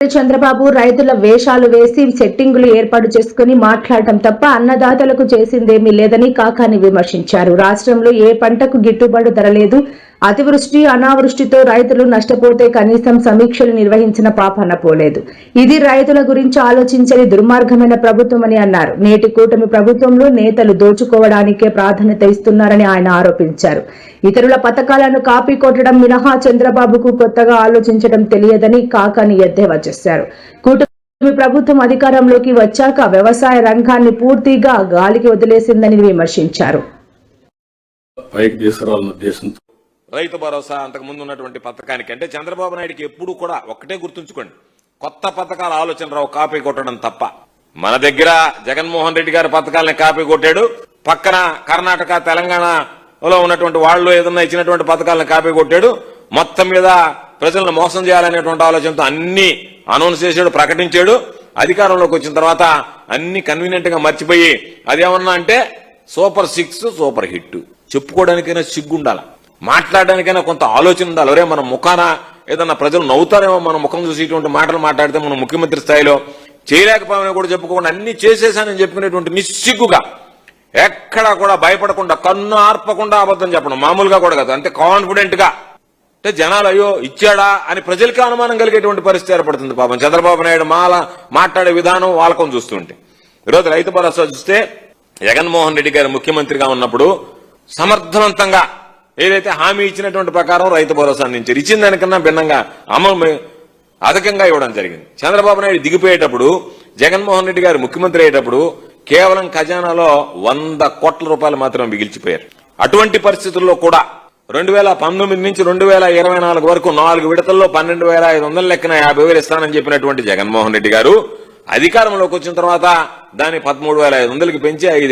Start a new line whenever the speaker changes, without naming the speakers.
చంద్రబాబు రైతుల వేషాలు వేసి సెట్టింగులు ఏర్పాటు చేసుకుని మాట్లాడటం తప్ప అన్నదాతలకు చేసిందేమీ లేదని కాకాని విమర్శించారు. రాష్ట్రంలో ఏ పంటకు గిట్టుబాటు ధర లేదు. అతివృష్టి అనావృష్టితో రైతులు నష్టపోతే కనీసం సమీక్షలు నిర్వహించిన పాపన పోలేదు. ఇది రైతుల గురించి ఆలోచించని దుర్మార్గమైన ప్రభుత్వం అని అన్నారు. నేటి కూటమి ప్రభుత్వంలో నేతలు దోచుకోవడానికే ప్రాధాన్యత ఇస్తున్నారని ఆయన ఆరోపించారు. ఇతరుల పథకాలను కాపీ కొట్టడం మినహా చంద్రబాబుకు కొత్తగా ఆలోచించడం తెలియదని కాకాని ఎద్దేవా చేశారు. కూటమి ప్రభుత్వం అధికారంలోకి వచ్చాక వ్యవసాయ రంగాన్ని పూర్తిగా గాలికి వదిలేసిందని విమర్శించారు.
పైకి తీసుకురావాలన్న ఉద్దేశంతో
రైతు భరోసా అంతకు ముందు ఉన్నటువంటి పథకానికి అంటే చంద్రబాబు నాయుడుకి ఎప్పుడు కూడా ఒక్కటే గుర్తుంచుకోండి. కొత్త పథకాల ఆలోచన రావు కాపీ కొట్టడం తప్ప. మన దగ్గర జగన్మోహన్ రెడ్డి గారి పథకాలని కాపీ కొట్టాడు. పక్కన కర్ణాటక తెలంగాణలో ఉన్నటువంటి వాళ్ళు ఏదన్నా ఇచ్చినటువంటి పథకాలను కాపీ కొట్టాడు. మొత్తం మీద ప్రజలను మోసం చేయాలనేటువంటి ఆలోచనతో అన్ని అనౌన్స్ చేశాడు ప్రకటించాడు. అధికారంలోకి వచ్చిన తర్వాత అన్ని కన్వీనియంట్గా మర్చిపోయి అదేమన్నా అంటే సూపర్ సిక్స్ సూపర్ హిట్. చెప్పుకోవడానికైనా సిగ్గుండాలా? మాట్లాడడానికైనా కొంత ఆలోచన ఉండాలి. ఒరే మన ముఖాన ఏదన్నా ప్రజలు నవ్వుతారేమో మన ముఖం చూసి ఇటువంటి మాటలు మాట్లాడితే మనం ముఖ్యమంత్రి స్థాయిలో చేయలేకపోయామని కూడా చెప్పుకోకుండా అన్ని చేసేసానని చెప్పుకునేటువంటి నిస్సిగ్గుగా ఎక్కడా కూడా భయపడకుండా కన్ను ఆర్పకుండా అబద్ధం చెప్పడం మామూలుగా కూడా కాదు. అంటే కాన్ఫిడెంట్గా. అంటే జనాలు అయ్యో ఇచ్చాడా? అని ప్రజలకి అనుమానం కలిగేటువంటి పరిస్థితి ఏర్పడుతుంది పాపం. చంద్రబాబు నాయుడు మాల మాట్లాడే విధానం వాళ్ళకం చూస్తుంటే. ఈరోజు రైతు భరోసా చూస్తే జగన్మోహన్ రెడ్డి గారు ముఖ్యమంత్రిగా ఉన్నప్పుడు సమర్థవంతంగా ఏదైతే హామీ ఇచ్చినటువంటి ప్రకారం రైతు భరోసా అందించారు. ఇచ్చిన దానికన్నా భిన్నంగా అమలు అధికంగా ఇవ్వడం జరిగింది. చంద్రబాబు నాయుడు దిగిపోయేటప్పుడు జగన్మోహన్ రెడ్డి గారు ముఖ్యమంత్రి అయ్యేటప్పుడు కేవలం ఖజానాలో వంద కోట్ల రూపాయలు మాత్రమే మిగిల్చిపోయారు. అటువంటి పరిస్థితుల్లో కూడా రెండు వేల పంతొమ్మిది నుంచి రెండు వేల ఇరవై నాలుగు వరకు నాలుగు విడతల్లో పన్నెండు వేల ఐదు వందల లెక్కన యాభై వేలు ఇస్తానని చెప్పినటువంటి జగన్మోహన్ రెడ్డి గారు అధికారంలోకి వచ్చిన తర్వాత దాన్ని పదమూడు వేల ఐదు వందలకి పెంచి ఐదు